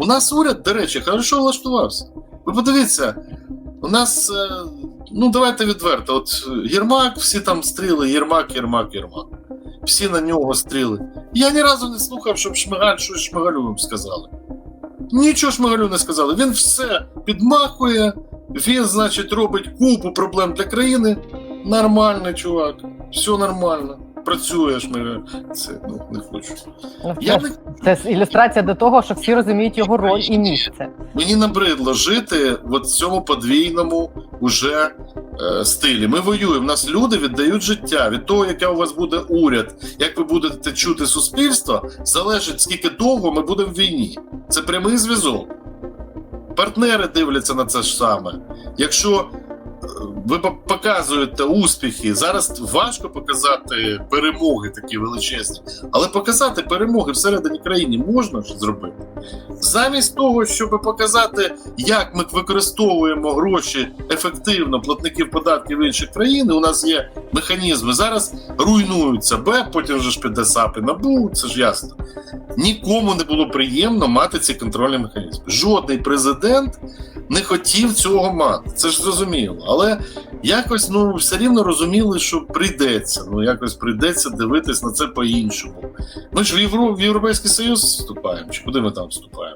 У нас уряд, до речі, хорошо влаштувався. Ви подивіться, у нас, е, ну давайте відверто, от Єрмак, всі там стріли, Єрмак, Єрмак, Єрмак. Всі на нього стріли. Я ні разу не слухав, щоб Шмигаль щось Шмигалю сказали. Нічого Шмигалю не сказали. Він все підмахує, він, значить, робить купу проблем для країни. Нормальний чувак, все нормально. Працює Шмигаль. Це ну, не хочу. Ну, Я це, не це ілюстрація до того, що всі розуміють його роль і місце. Мені набридло жити в цьому подвійному уже е, стилі. Ми воюємо. Нас люди віддають життя. Від того, яке у вас буде уряд, як ви будете чути суспільство, залежить скільки довго ми будемо в війні. Це прямий зв'язок. Партнери дивляться на це ж саме. Якщо ви показуєте успіхи, зараз важко показати перемоги такі величезні, але показати перемоги всередині країни можна ж зробити. Замість того, щоб показати, як ми використовуємо гроші ефективно платників податків інших країн, у нас є механізми. Зараз руйнуються Б, потім вже ж піде САП і НАБУ, це ж ясно. Нікому не було приємно мати ці контрольні механізми. Жодний президент не хотів цього мати. Це ж зрозуміло. Але якось ну все рівно розуміли, що прийдеться. Ну якось прийдеться дивитись на це по-іншому. Ми ж в, Євро, в Європейський Союз вступаємо, чи куди ми там вступаємо?